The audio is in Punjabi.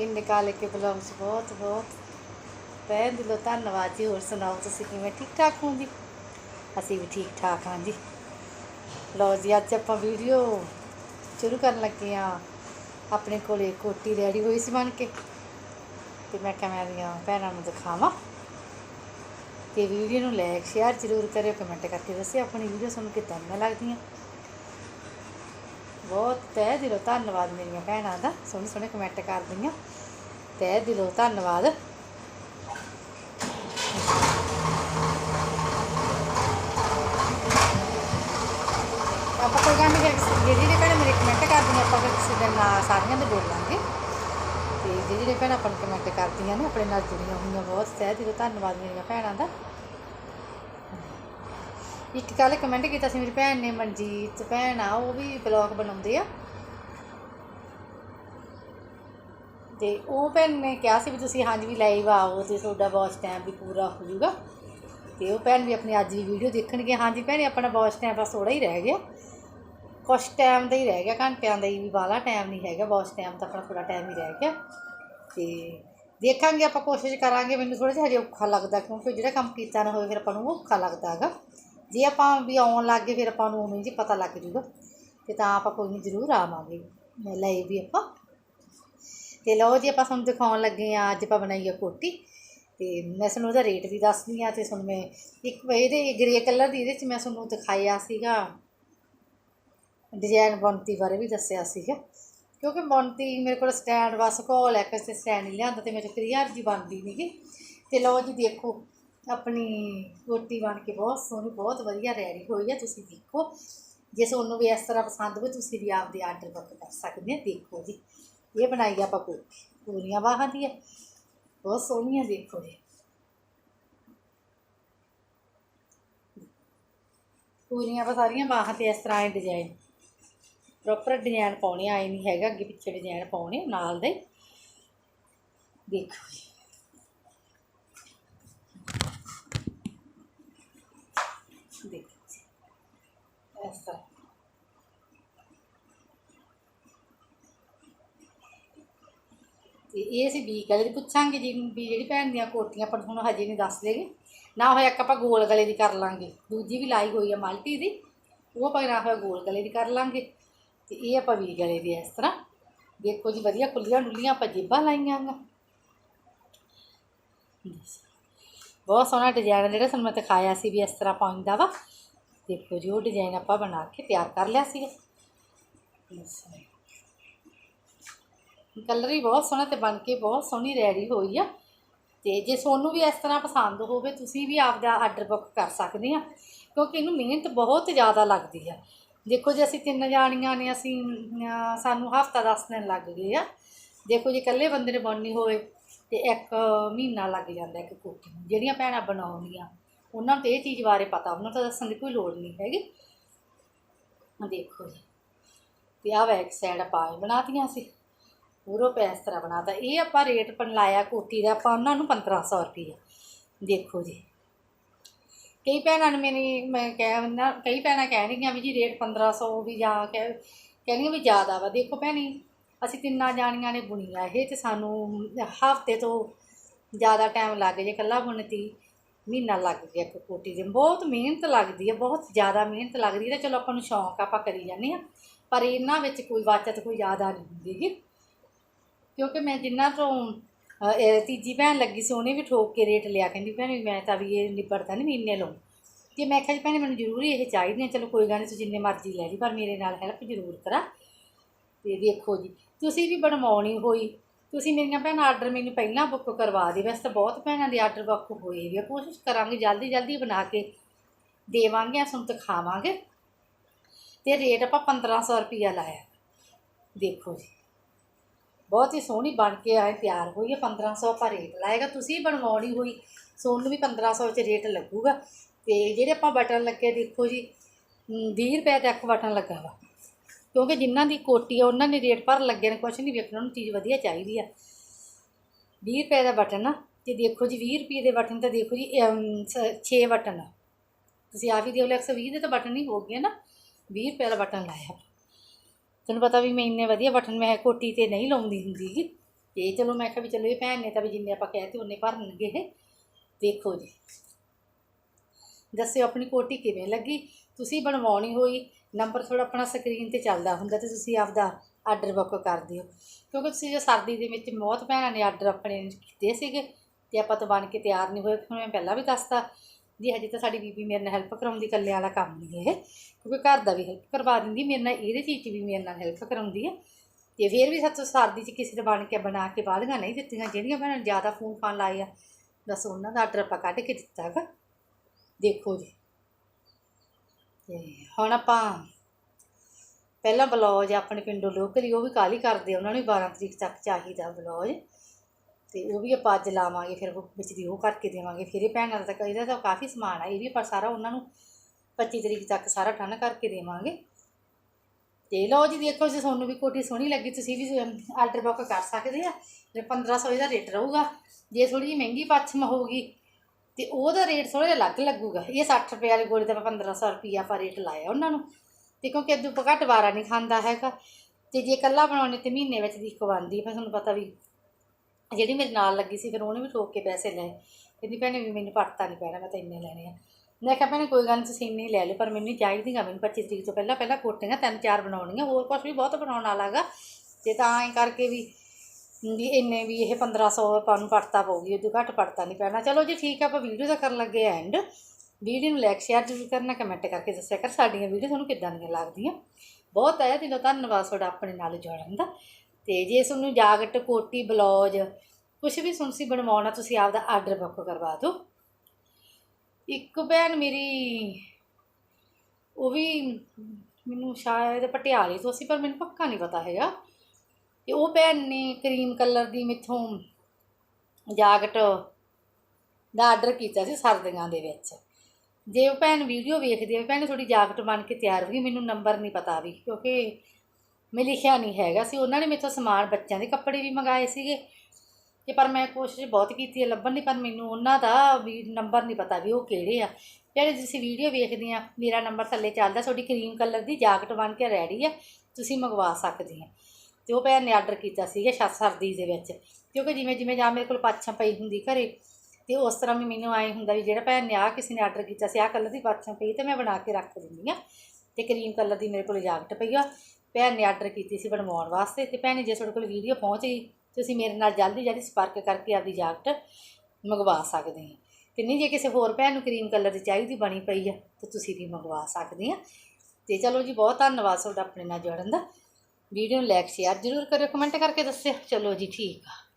ਇੰਨੇ ਕਾਲੇ ਕੇ ਬਲੌਗਸ ਬਹੁਤ ਬਹੁਤ। ਤਹਿ ਦਿਲੋਂ ਧੰਨਵਾਦ ਜੀ। ਹੋਰ ਸੁਣਾਓ ਤੁਸੀਂ ਕਿਵੇਂ? ਠੀਕ ਠਾਕ ਹੋ ਜੀ? ਅਸੀਂ ਵੀ ਠੀਕ ਠਾਕ ਹਾਂ ਜੀ। ਲਓ ਜੀ, ਅੱਜ ਆਪਾਂ ਵੀਡੀਓ ਸ਼ੁਰੂ ਕਰਨ ਲੱਗੇ ਆ ਆਪਣੇ ਕੋਲੇ ਕੋਟੀ ਰੈਡੀ ਹੋਈ ਸੀ ਬਣ ਕੇ। ਤੇ ਮੈਂ ਕਿਹਾ ਮੈਂ ਦੀਆਂ ਭੈਣਾਂ ਨੂੰ ਦਿਖਾਵਾਂ। ਤੇ ਵੀਡੀਓ ਨੂੰ ਲਾਈਕ ਸ਼ੇਅਰ ਜ਼ਰੂਰ ਕਰਿਓ ਕਮੈਂਟ ਕਰਕੇ ਦੱਸਿਓ। ਆਪਣੀ ਵੀਡੀਓ ਤੁਹਾਨੂੰ ਕਿੱਦਾਂ ਦੀਆਂ ਲੱਗਦੀਆਂ ਬਹੁਤ ਤਹਿ ਦਿਲੋਂ ਧੰਨਵਾਦ ਮੇਰੀਆਂ ਭੈਣਾਂ ਦਾ। ਸੋਹਣੇ ਸੋਹਣੇ ਕਮੈਂਟ ਕਰਦੀਆਂ ਤਹਿ ਦਿਲੋਂ ਧੰਨਵਾਦ। ਆਪਾਂ ਕੋਈ ਗੱਲ ਨਹੀਂ ਜਿਹੜੀ ਜਿਹੜੀ ਭੈਣ ਮੇਰੇ ਕਮੈਂਟ ਕਰਦੀਆਂ ਆਪਾਂ ਫਿਰ ਕਿਸੇ ਦਿਨ ਨਾਲ ਸਾਰੀਆਂ ਦੇ ਬੋਲਾਂਗੇ ਤੇ ਜਿਹੜੀ ਜਿਹੜੀ ਭੈਣ ਆਪਾਂ ਨੂੰ ਕਮੈਂਟ ਕਰਦੀਆਂ ਨੇ, ਆਪਣੇ ਨਾਲ ਜੁੜੀਆਂ ਹੋਈਆਂ, ਬਹੁਤ ਤਹਿ ਦਿਲੋਂ ਧੰਨਵਾਦ ਮੇਰੀਆਂ ਭੈਣਾਂ ਦਾ। ਇੱਕ ਕੱਲ ਕਮੈਂਟ ਕੀਤਾ ਸੀ ਮੇਰੀ ਭੈਣ ਨੇ, ਮਨਜੀਤ ਭੈਣ ਆ, ਉਹ ਵੀ ਬਲੌਗ ਬਣਾਉਂਦੇ ਆ। ਤੇ ਉਹ ਭੈਣ ਨੇ ਕਿਹਾ ਸੀ ਵੀ ਤੁਸੀਂ ਹਾਂਜੀ ਵੀ ਲਾਈਵ ਆਓ ਤੇ ਤੁਹਾਡਾ ਵਾਚ ਟਾਈਮ ਵੀ ਪੂਰਾ ਹੋ ਜਾਊਗਾ। ਤੇ ਉਹ ਭੈਣ ਵੀ ਆਪਣੀ ਅੱਜ ਦੀ ਵੀਡੀਓ ਦੇਖਣਗੇ। ਹਾਂਜੀ ਭੈਣੇ, ਆਪਣਾ ਵਾਚ ਟਾਈਮ ਬਸ ਥੋੜਾ ਹੀ ਰਹਿ ਗਿਆ। ਕੁਛ ਟਾਈਮ ਦਾ ਹੀ ਰਹਿ ਗਿਆ, ਘੰਟਿਆਂ ਦਾ ਹੀ ਵੀ ਬਾਹਲਾ ਟਾਈਮ ਨਹੀਂ ਹੈਗਾ। ਵਾਚ ਟਾਈਮ ਤਾਂ ਆਪਣਾ ਥੋੜਾ ਟਾਈਮ ਹੀ ਰਹਿ ਗਿਆ। ਤੇ ਦੇਖਾਂਗੇ ਆਪਾਂ ਕੋਸ਼ਿਸ਼ ਕਰਾਂਗੇ। ਮੈਨੂੰ ਥੋੜਾ ਜਿਹਾ ਹਜੇ ਔਖਾ ਲੱਗਦਾ ਕਿਉਂਕਿ ਜਿਹੜਾ ਕੰਮ ਕੀਤਾ ਨਾ ਹੋਵੇ, ਫਿਰ ਆਪਾਂ ਨੂੰ ਔਖਾ ਲੱਗਦਾ ਹੈਗਾ। ਜੇ ਆਪਾਂ ਵੀ ਆਉਣ ਲੱਗ ਗਏ, ਫਿਰ ਆਪਾਂ ਨੂੰ ਉਵੇਂ ਜੀ ਪਤਾ ਲੱਗ ਜੂਗਾ। ਤੇ ਤਾਂ ਆਪਾਂ ਕੋਈ ਨਹੀਂ ਜ਼ਰੂਰ ਆਵਾਂਗੇ। ਮੈਂ ਲਈ ਵੀ ਆਪਾਂ। ਤੇ ਲਓ ਜੀ, ਆਪਾਂ ਤੁਹਾਨੂੰ ਦਿਖਾਉਣ ਲੱਗੇ ਆ ਅੱਜ ਆਪਾਂ ਬਣਾਈ ਆ ਕੋਟੀ। ਤੇ ਮੈਂ ਤੁਹਾਨੂੰ ਉਹਦਾ ਰੇਟ ਵੀ ਦੱਸਦੀ ਆ ਤੇ ਤੁਹਾਨੂੰ ਮੈਂ ਇੱਕ ਇਹਦੇ ਗ੍ਰੇ ਕਲਰ ਦੀ ਇਹਦੇ ਚ ਮੈਂ ਤੁਹਾਨੂੰ ਦਿਖਾਇਆ ਸੀਗਾ। ਡਿਜ਼ਾਈਨ ਬੁਣਤੀ ਬਾਰੇ ਵੀ ਦੱਸਿਆ ਸੀਗਾ। ਕਿਉਂਕਿ ਬੁਣਤੀ ਮੇਰੇ ਕੋਲ ਸਟੈਂਡ ਬਸ ਕੋਲ ਹੈ, ਕਿਸੇ ਸਟੈਂਡ ਨਹੀਂ ਲਿਆਂਦਾ ਤੇ ਮੇਰੇ ਕਲੀਅਰ ਜੀ ਬਣਦੀ ਨਹੀਂਗੀ ਤੇ ਲਓ ਜੀ, ਦੇਖੋ। ਆਪਣੀ ਰੋਟੀ ਬਣ ਕੇ ਬਹੁਤ ਸੋਹਣੀ, ਬਹੁਤ ਵਧੀਆ ਰੈਡੀ ਹੋਈ ਆ, ਤੁਸੀਂ ਦੇਖੋ। ਜੇ ਤੁਹਾਨੂੰ ਵੀ ਇਸ ਤਰ੍ਹਾਂ ਪਸੰਦ ਹੋਵੇ, ਤੁਸੀਂ ਵੀ ਆਪਦੇ ਆਰਡਰ ਬੁੱਕ ਕਰ ਸਕਦੇ ਹੋ ਦੇਖੋ ਜੀ। ਇਹ ਬਣਾਈ ਆਪਾਂ ਕੋਈ ਪੂਰੀਆਂ ਬਾਹਾਂ ਦੀ ਹੈ ਬਹੁਤ ਸੋਹਣੀਆਂ, ਦੇਖੋ ਜੀ। ਪੂਰੀਆਂ ਆਪਾਂ ਸਾਰੀਆਂ ਬਾਹਾਂ ਤੇ ਇਸ ਤਰ੍ਹਾਂ ਦੇ ਡਿਜ਼ਾਈਨ ਪ੍ਰੋਪਰ ਡਿਜ਼ਾਈਨ ਪਾਉਣੇ ਆਏ ਨਹੀਂ ਹੈਗਾ ਅੱਗੇ ਪਿੱਛੇ ਡਿਜ਼ਾਈਨ ਪਾਉਣੇ, ਨਾਲ ਦੇ। ਦੇਖੋ ਜੀ। ਦੇਖੋ ਜੀ ਇਸ ਤਰ੍ਹਾਂ ਤੇ ਇਹ ਅਸੀਂ ਵੀ ਗਲੇ ਦੀ ਪੁੱਛਾਂਗੇ ਜੀ ਵੀ ਜਿਹੜੀ ਭੈਣ ਦੀਆਂ ਕੋਟੀਆਂ ਪਰ ਹੁਣ ਹਜੇ ਨਹੀਂ ਦੱਸ ਦੇਗੇ। ਨਾ ਹੋਇਆ ਇੱਕ ਆਪਾਂ ਗੋਲ ਗਲੇ ਦੀ ਕਰ ਲਾਂਗੇ। ਦੂਜੀ ਵੀ ਲਾਈ ਹੋਈ ਆ ਮਲਟੀ ਦੀ, ਉਹ ਆਪਾਂ ਨਾ ਹੋਇਆ ਗੋਲ ਗਲੇ ਦੀ ਕਰ ਲਾਂਗੇ। ਤੇ ਇਹ ਆਪਾਂ ਵੀ ਗਲੇ ਦੀ ਇਸ ਤਰ੍ਹਾਂ। ਦੇਖੋ ਜੀ ਵਧੀਆ ਖੁੱਲੀਆਂ ਡੁੱਲੀਆਂ ਆਪਾਂ ਜੇਬਾਂ ਲਾਈਆਂ ਗਾ ਬਹੁਤ ਸੋਹਣਾ ਡਿਜ਼ਾਈਨ ਜਿਹੜਾ ਸਾਨੂੰ ਮੈਂ ਦਿਖਾਇਆ ਸੀ ਵੀ ਇਸ ਤਰ੍ਹਾਂ ਪਾਉਂਦਾ ਵਾ। ਦੇਖੋ ਜੀ, ਉਹ ਡਿਜ਼ਾਈਨ ਆਪਾਂ ਬਣਾ ਕੇ ਤਿਆਰ ਕਰ ਲਿਆ ਸੀਗਾ। ਕਲਰ ਹੀ ਬਹੁਤ ਸੋਹਣਾ ਤੇ ਬਣ ਕੇ ਬਹੁਤ ਸੋਹਣੀ ਰੈਡੀ ਹੋਈ ਆ। ਤੇ ਜੇ ਤੁਹਾਨੂੰ ਵੀ ਇਸ ਤਰ੍ਹਾਂ ਪਸੰਦ ਹੋਵੇ, ਤੁਸੀਂ ਵੀ ਆਪਦਾ ਆਰਡਰ ਬੁੱਕ ਕਰ ਸਕਦੇ ਆ, ਕਿਉਂਕਿ ਇਹਨੂੰ ਮਿਹਨਤ ਬਹੁਤ ਜ਼ਿਆਦਾ ਲੱਗਦੀ ਆ। ਦੇਖੋ ਜੇ, ਅਸੀਂ ਤਿੰਨ ਜਾਣੀਆਂ ਨੇ, ਅਸੀਂ ਸਾਨੂੰ ਹਫਤਾ 10 ਦਿਨ ਲੱਗ ਗਏ ਆ। ਦੇਖੋ ਜੇ, ਇਕੱਲੇ ਬੰਦੇ ਨੇ ਬਣਨੀ ਹੋਵੇ ਤੇ ਇੱਕ ਮਹੀਨਾ ਲੱਗ ਜਾਂਦਾ ਇੱਕ ਕੋਟੀ ਨੂੰ, ਜਿਹੜੀਆਂ ਭੈਣਾਂ ਬਣਾਉਂਦੀਆਂ। ਉਹਨਾਂ ਨੂੰ ਤਾਂ ਇਹ ਚੀਜ਼ ਬਾਰੇ ਪਤਾ, ਉਹਨਾਂ ਨੂੰ ਦੱਸਣ ਦੀ ਕੋਈ ਲੋੜ ਨਹੀਂ ਹੈਗੀ। ਆਹ ਦੇਖੋ ਜੀ, ਤੇ ਆਹ ਬੈਕ ਸਾਈਡ ਆਪਾਂ ਇਹ ਬਣਾਤੀਆਂ ਸੀ। ਪੂਰੋ ਪੈਸ ਇਸ ਤਰ੍ਹਾਂ ਬਣਾਤਾ। ਇਹ ਆਪਾਂ ਰੇਟ ਪਨ ਲਾਇਆ ਕੋਟੀ ਦਾ, ਆਪਾਂ ਉਹਨਾਂ ਨੂੰ 1500 ਰੁਪਏ ਦੇਖੋ ਜੀ, ਕਈ ਭੈਣਾਂ ਨੇ ਮੇਰੀ, ਮੈਂ ਕਹਿਣਾ ਕਈ ਭੈਣਾਂ ਕਹਿ ਰਹੀਆਂ ਵੀ ਜੀ ਰੇਟ 1500 ਵੀ ਜਾਂ ਕਹਿ, ਕਹਿੰਦੀਆਂ ਵੀ ਜ਼ਿਆਦਾ ਵਾ। ਦੇਖੋ ਭੈਣੀ, ਅਸੀਂ ਤਿੰਨਾਂ ਜਾਣੀਆਂ ਨੇ ਬੁਣੀਆ। ਇਹ ਤੇ ਸਾਨੂੰ ਹਫ਼ਤੇ ਤੋਂ ਜ਼ਿਆਦਾ ਟਾਈਮ ਲੱਗ ਜੇ ਇਕੱਲਾ ਬੁਣਤੀ। ਮਹੀਨਾ ਲੱਗ ਗਿਆ ਇੱਕ ਕੋਟੀ ਦੇ। ਬਹੁਤ ਮਿਹਨਤ ਲੱਗਦੀ ਹੈ ਬਹੁਤ ਜ਼ਿਆਦਾ ਮਿਹਨਤ ਲੱਗਦੀ ਹੈ ਤਾਂ ਚਲੋ ਆਪਾਂ ਨੂੰ ਸ਼ੌਂਕ ਆਪਾਂ ਕਰੀ ਜਾਂਦੇ ਆ ਪਰ ਇਹਨਾਂ ਵਿੱਚ ਕੋਈ ਬਚਤ ਕੋਈ ਜ਼ਿਆਦਾ ਨਹੀਂ ਹੁੰਦੀਗੀ ਕਿਉਂਕਿ ਮੈਂ ਜਿੰਨਾ ਤੋਂ ਤੀਜੀ ਭੈਣ ਲੱਗੀ ਸੀ, ਉਹਨੇ ਵੀ ਠੋਕ ਕੇ ਰੇਟ ਲਿਆ। ਕਹਿੰਦੀ ਭੈਣ ਵੀ ਮੈਂ ਤਾਂ ਵੀ ਇਹ ਨਿਬੜਦਾ ਨਹੀਂ ਮਹੀਨੇ ਲਊ। ਤੇ ਮੈਂ ਕਿਹਾ ਜੀ, ਭੈਣੇ, ਮੈਨੂੰ ਜ਼ਰੂਰੀ ਇਹ ਚਾਹੀਦੀਆਂ ਚਲੋ ਕੋਈ ਗੱਲ ਨਹੀਂ ਤੁਸੀਂ ਜਿੰਨੇ ਮਰਜ਼ੀ ਲੈ ਲਈ ਪਰ ਮੇਰੇ ਨਾਲ ਹੈਲਪ ਜ਼ਰੂਰ ਕਰਾ। ਤੇ ਦੇਖੋ ਜੀ, ਤੁਸੀਂ ਵੀ ਬਣਵਾਉਣੀ ਹੋਈ ਤੁਸੀਂ ਮੇਰੀਆਂ ਭੈਣਾਂ ਆਰਡਰ ਮੈਨੂੰ ਪਹਿਲਾਂ ਬੁੱਕ ਕਰਵਾ ਦੇ ਵੈਸੇ ਤਾਂ ਬਹੁਤ ਭੈਣਾਂ ਦੇ ਆਰਡਰ ਬੁੱਕ ਹੋਏ ਵੀ ਕੋਸ਼ਿਸ਼ ਕਰਾਂਗੇ ਜਲਦੀ ਜਲਦੀ ਬਣਾ ਕੇ ਦੇਵਾਂਗੇ ਸਾਨੂੰ ਦਿਖਾਵਾਂਗੇ ਤੇ ਰੇਟ ਆਪਾਂ 1500 ਰੁਪਿਆ ਲਾਇਆ। ਦੇਖੋ ਜੀ ਬਹੁਤ ਹੀ ਸੋਹਣੀ ਬਣ ਕੇ ਆਏ ਤਿਆਰ ਹੋਈ ਹੈ 1500 ਆਪਾਂ ਰੇਟ ਲਾਏਗਾ। ਤੁਸੀਂ ਬਣਵਾਉਣੀ ਹੋਈ ਸੋਨੂੰ ਵੀ 1500 ਵਿੱਚ ਰੇਟ ਲੱਗੂਗਾ। ਤੇ ਜਿਹੜੇ ਆਪਾਂ ਬਟਨ ਲੱਗੇ ਦੇਖੋ ਜੀ ਅਮ, 20 ਰੁਪਏ ਤੱਕ ਬਟਨ ਲੱਗਾ ਵਾ। ਕਿਉਂਕਿ ਜਿਨ੍ਹਾਂ ਦੀ ਕੋਟੀ ਆ, ਉਹਨਾਂ ਨੇ ਰੇਟ ਭਰ ਲੱਗੇ ਨੇ, ਕੁਛ ਨਹੀਂ ਵੇਖਣਾ ਉਹਨੂੰ ਚੀਜ਼ ਵਧੀਆ ਚਾਹੀਦੀ ਆ। 20 ਰੁਪਏ ਦਾ ਬਟਨ ਆ ਤੇ ਦੇਖੋ ਜੀ 20 ਰੁਪਏ ਦੇ ਬਟਨ ਤਾਂ ਦੇਖੋ ਜੀ 6 ਬਟਨ ਆ। ਤੁਸੀਂ ਆਪ ਹੀ ਦੇਖ ਲਓ 120 ਦੇ ਤਾਂ ਬਟਨ ਹੀ ਹੋ ਗਏ ਨਾ। 20 ਰੁਪਏ ਦਾ ਬਟਨ ਲਾਇਆ। ਤੁਹਾਨੂੰ ਪਤਾ ਵੀ ਮੈਂ ਇੰਨੇ ਵਧੀਆ ਬਟਨ ਮੈਂ ਕੋਟੀ ਤੇ ਨਹੀਂ ਲਾਉਂਦੀ ਹੁੰਦੀ ਗੀ ਤੇ ਚਲੋ ਮੈਂ ਕਿਹਾ ਵੀ ਚਲੋ ਇਹ ਭੈਣ ਨੇ ਤਾਂ ਵੀ ਜਿੰਨੇ ਆਪਾਂ ਕਹਿ ਤੇ ਉਹਨੇ ਭਰਨਗੇ ਇਹ। ਦੇਖੋ ਜੀ। ਦੱਸਿਓ ਆਪਣੀ ਕੋਟੀ ਕਿਵੇਂ ਲੱਗੀ? ਤੁਸੀਂ ਬਣਵਾਉਣੀ ਹੋਈ ਨੰਬਰ ਥੋੜਾ ਆਪਣਾ ਸਕਰੀਨ ਤੇ ਚੱਲਦਾ ਹੁੰਦਾ ਤੇ ਤੁਸੀਂ ਆਪਦਾ ਆਰਡਰ ਬੁੱਕ ਕਰ ਦਿਓ। ਕਿਉਂਕਿ ਤੁਸੀਂ ਜੋ ਸਰਦੀ ਦੇ ਵਿੱਚ ਬਹੁਤ ਭੈਣਾਂ ਨੇ ਆਰਡਰ ਆਪਣੇ ਕੀਤੇ ਸੀਗੇ ਤੇ ਆਪਾਂ ਤਾਂ ਬਣ ਕੇ ਤਿਆਰ ਨਹੀਂ ਹੋਏ ਤੁਹਾਨੂੰ ਮੈਂ ਪਹਿਲਾਂ ਵੀ ਦੱਸਤਾ ਜੀ ਹਜੇ ਤਾਂ ਸਾਡੀ ਬੀਬੀ ਮੇਰੇ ਨਾਲ ਹੈਲਪ ਕਰਾਉਂਦੀ, ਇਕੱਲੇ ਵਾਲਾ ਕੰਮ ਨਹੀਂ ਇਹ, ਕਿਉਂਕਿ ਘਰ ਦਾ ਵੀ ਹੈਲਪ ਕਰਵਾ ਦਿੰਦੀ, ਮੇਰੇ ਨਾਲ ਇਹਦੇ ਚੀਜ਼ 'ਚ ਵੀ ਮੇਰੇ ਨਾਲ ਹੈਲਪ ਕਰਾਉਂਦੀ ਹੈ ਤੇ ਫਿਰ ਵੀ ਸੱਚ ਸਰਦੀ 'ਚ ਕਿਸੇ ਦੇ ਬਣ ਕੇ ਬਣਾ ਕੇ ਬਾਲੀਆਂ ਨਹੀਂ ਦਿੱਤੀਆਂ, ਜਿਹੜੀਆਂ ਭੈਣਾਂ ਨੇ ਜ਼ਿਆਦਾ ਫੋਨ ਫਾਨ ਲਾਏ ਆ, ਬਸ ਉਹਨਾਂ ਦਾ ਆਰਡਰ ਆਪਾਂ ਕੱਢ ਕੇ ਦਿੱਤਾ ਦੇਖੋ ਜੀ। ਤੇ ਹੁਣ ਆਪਾਂ ਪਹਿਲਾਂ ਬਲੌਜ ਆਪਣੇ ਪਿੰਡੋਂ ਲੋਕਲੀ ਉਹ ਵੀ ਕਾਲੀ ਕਰਦੇ ਉਹਨਾਂ ਨੂੰ ਵੀ 12 ਤਰੀਕ ਤੱਕ ਚਾਹੀਦਾ ਬਲੌਜ। ਤੇ ਉਹ ਵੀ ਆਪਾਂ ਅੱਜ ਲਾਵਾਂਗੇ, ਫਿਰ ਉਹ ਵਿੱਚ ਦੀ ਉਹ ਕਰਕੇ ਦੇਵਾਂਗੇ, ਫਿਰ ਇਹ ਭੈਣਾਂ ਦਾ ਤਾਂ ਇਹਦਾ ਤਾਂ ਕਾਫੀ ਸਮਾਨ ਆ, ਇਹ ਵੀ ਆਪਾਂ ਸਾਰਾ ਉਹਨਾਂ ਨੂੰ 25 ਤਰੀਕ ਤੱਕ ਸਾਰਾ ਠੰਨ ਕਰਕੇ ਦੇਵਾਂਗੇ। ਤੇ ਲਓ ਜੀ, ਦੇਖੋ ਜੇ, ਤੁਹਾਨੂੰ ਵੀ ਕੋਟੀ ਸੋਹਣੀ ਲੱਗੀ, ਤੁਸੀਂ ਵੀ ਆਰਡਰ ਬੁੱਕ ਕਰ ਸਕਦੇ ਆ, ਜੇ 1500 ਇਹਦਾ ਰੇਟ ਰਹੂਗਾ, ਜੇ ਥੋੜੀ ਜਿਹੀ ਮਹਿੰਗੀ ਪੱਛਮ ਹੋਊਗੀ ਤੇ ਉਹਦਾ ਰੇਟ ਥੋੜਾ ਜਿਹਾ ਅਲੱਗ ਲੱਗੂਗਾ। ਇਹ 60 ਰੁਪਏ ਵਾਲੀ ਗੋਲੀ ਦਾ ਆਪਾਂ 1500 ਰੁਪਈਆ ਆਪਾਂ ਰੇਟ ਲਾਇਆ ਉਹਨਾਂ ਨੂੰ। ਤੇ ਕਿਉਂਕਿ ਇਦੋਂ ਘੱਟ ਵਾਰਾ ਨਹੀਂ ਖਾਂਦਾ ਹੈਗਾ। ਤੇ ਜੇ ਇਕੱਲਾ ਬਣਾਉਣੇ ਤੇ ਮਹੀਨੇ ਵਿੱਚ ਦੀ ਇੱਕ ਬਣਦੀ ਫਿਰ ਤੁਹਾਨੂੰ ਪਤਾ ਵੀ ਜਿਹੜੀ ਮੇਰੇ ਨਾਲ ਲੱਗੀ ਸੀ, ਫਿਰ ਉਹਨੇ ਵੀ ਠੋਕ ਕੇ ਪੈਸੇ ਲਏ। ਕਹਿੰਦੀ ਭੈਣੇ ਵੀ ਮੈਨੂੰ ਪੜਤਾ ਨਹੀਂ ਪੈਣਾ, ਮੈਂ ਤਾਂ ਇੰਨੇ ਲੈਣੇ ਆ। ਮੈਂ ਕਿਹਾ ਭੈਣੇ ਕੋਈ ਗੱਲ ਨਹੀਂ ਤੁਸੀਂ ਇੰਨੇ ਲੈ ਲਿਓ, ਪਰ ਮੈਨੂੰ ਨਹੀਂ ਚਾਹੀਦੀਆਂ ਮੈਨੂੰ 25 ਤਰੀਕ ਤੋਂ ਪਹਿਲਾਂ ਪਹਿਲਾਂ ਕੋਟੀਆਂ ਤਿੰਨ ਚਾਰ ਬਣਾਉਣੀਆਂ, ਹੋਰ ਕੁਛ ਵੀ ਬਹੁਤ ਬਣਾਉਣ ਵਾਲਾ ਗਾ ਤੇ ਤਾਂ ਐਂ ਕਰਕੇ ਵੀ ਵੀ ਇੰਨੇ ਵੀ ਇਹ 1500 ਆਪਾਂ ਨੂੰ ਪੜਤਾ ਪਊਗੀ, ਉਦੋਂ ਘੱਟ ਪੜਤਾ ਨਹੀਂ ਪੈਣਾ। ਚਲੋ ਜੀ ਠੀਕ ਆ, ਆਪਾਂ ਵੀਡੀਓ ਦਾ ਕਰਨ ਲੱਗੇ ਐਂਡ ਵੀਡੀਓ ਨੂੰ ਲਾਈਕ ਸ਼ੇਅਰ ਜ਼ਰੂਰ ਕਰਨਾ ਕਮੈਂਟ ਕਰਕੇ ਦੱਸਿਆ ਕਰ ਸਾਡੀਆਂ ਵੀਡੀਓ ਤੁਹਾਨੂੰ ਕਿੱਦਾਂ ਦੀਆਂ ਲੱਗਦੀਆਂ। ਬਹੁਤ ਆਇਆ ਦਿਲੋਂ ਧੰਨਵਾਦ ਤੁਹਾਡਾ ਆਪਣੇ ਨਾਲ ਜੁੜਨ ਦਾ। ਤੇ ਜੇ ਤੁਹਾਨੂੰ ਜਾਕਟ ਕੋਟੀ, ਬਲੌਜ ਕੁਝ ਵੀ ਸੁਣਸੀ ਬਣਵਾਉਣਾ, ਤੁਸੀਂ ਆਪਦਾ ਆਰਡਰ ਬੁੱਕ ਕਰਵਾ ਦਿਓ। ਇੱਕ ਭੈਣ ਮੇਰੀ, ਉਹ ਵੀ ਮੈਨੂੰ ਸ਼ਾਇਦ ਪਟਿਆਲੇ ਤੋਂ ਸੀ, ਪਰ ਮੈਨੂੰ ਪੱਕਾ ਨਹੀਂ ਪਤਾ ਹੈਗਾ। ਤੇ ਉਹ ਭੈਣ ਨੇ ਕਰੀਮ ਕਲਰ ਦੀ ਮੈਥੋਂ ਜਾਕਟ ਦਾ ਆਰਡਰ ਕੀਤਾ ਸੀ ਸਰਦੀਆਂ ਦੇ ਵਿੱਚ। ਜੇ ਉਹ ਭੈਣ ਵੀਡੀਓ ਵੇਖਦੀ ਹੈ ਭੈਣ ਥੋੜੀ ਜਾਕਟ ਬਣ ਕੇ ਤਿਆਰ ਹੋ ਗਈ, ਮੈਨੂੰ ਨੰਬਰ ਨਹੀਂ ਪਤਾ ਵੀ, ਕਿਉਂਕਿ ਮੈਂ ਲਿਖਿਆ ਨਹੀਂ ਹੈਗਾ ਸੀ। ਉਹਨਾਂ ਨੇ ਮੇਥੋਂ ਸਮਾਨ, ਬੱਚਿਆਂ ਦੇ ਕੱਪੜੇ ਵੀ ਮੰਗਾਏ ਸੀਗੇ। ਤੇ ਪਰ ਮੈਂ ਕੋਸ਼ਿਸ਼ ਬਹੁਤ ਕੀਤੀ ਹੈ ਲੱਭਣ ਦੀ, ਪਰ ਮੈਨੂੰ ਉਹਨਾਂ ਦਾ ਵੀ ਨੰਬਰ ਨਹੀਂ ਪਤਾ ਵੀ ਉਹ ਕਿਹੜੇ ਆ। ਜਿਹੜੇ ਤੁਸੀਂ ਵੀਡੀਓ ਵੇਖਦੇ ਆ, ਮੇਰਾ ਨੰਬਰ ਥੱਲੇ ਚੱਲਦਾ, ਤੁਹਾਡੀ ਕਰੀਮ ਕਲਰ ਦੀ ਜਾਕਟ ਬਣ ਕੇ ਰੈਡੀ ਆ, ਤੁਸੀਂ ਮੰਗਵਾ ਸਕਦੇ ਆ। ਤੇ ਉਹ ਭੈਣ ਨੇ ਆਰਡਰ ਕੀਤਾ ਸੀਗਾ ਛੱਤ ਸਰਦੀ ਦੇ ਵਿੱਚ। ਕਿਉਂਕਿ ਜਿਵੇਂ ਜਿਵੇਂ ਜਾਂ ਮੇਰੇ ਕੋਲ ਪਾਛਾਂ ਪਈ ਹੁੰਦੀ ਘਰੇ, ਤੇ ਉਸ ਤਰ੍ਹਾਂ ਵੀ ਮੈਨੂੰ ਆਏ ਹੁੰਦਾ ਵੀ ਜਿਹੜਾ ਭੈਣ ਨੇ ਆ ਕਿਸੇ ਨੇ ਆਰਡਰ ਕੀਤਾ ਸੀ ਆ ਕਲਰ ਦੀ ਪਾਛਾਂ ਪਈ ਤੇ ਮੈਂ ਬਣਾ ਕੇ ਰੱਖ ਦਿੰਦੀ ਆ ਤੇ ਕਰੀਮ ਕਲਰ ਦੀ ਮੇਰੇ ਕੋਲ ਜਾਕਟ ਪਈ ਆ। ਭੈਣ ਨੇ ਆਰਡਰ ਕੀਤੀ ਸੀ ਬਣਵਾਉਣ ਵਾਸਤੇ ਤੇ ਭੈਣ ਜੇ ਤੁਹਾਡੇ ਕੋਲ ਵੀਡੀਓ ਪਹੁੰਚ ਗਈ, ਤੁਸੀਂ ਮੇਰੇ ਨਾਲ ਜਲਦੀ ਜਲਦੀ ਸੰਪਰਕ ਕਰਕੇ ਆਪਦੀ ਜਾਕਟ ਮੰਗਵਾ ਸਕਦੇ ਆ ਤੇ ਨਹੀਂ ਜੇ ਕਿਸੇ ਹੋਰ ਭੈਣ ਨੂੰ ਕਰੀਮ ਕਲਰ ਦੀ ਚਾਹੀਦੀ ਬਣੀ ਪਈ ਆ, ਤਾਂ ਤੁਸੀਂ ਵੀ ਮੰਗਵਾ ਸਕਦੇ ਆ ਤੇ ਚਲੋ ਜੀ, ਬਹੁਤ ਧੰਨਵਾਦ ਤੁਹਾਡਾ ਆਪਣੇ ਨਾਲ ਜੁੜਨ ਦਾ। ਵੀਡੀਓ ਨੂੰ ਲਾਈਕ ਸ਼ੇਅਰ ਜ਼ਰੂਰ ਕਰਿਓ ਕਮੈਂਟ ਕਰਕੇ ਦੱਸਿਓ। ਚਲੋ ਜੀ ਠੀਕ ਆ।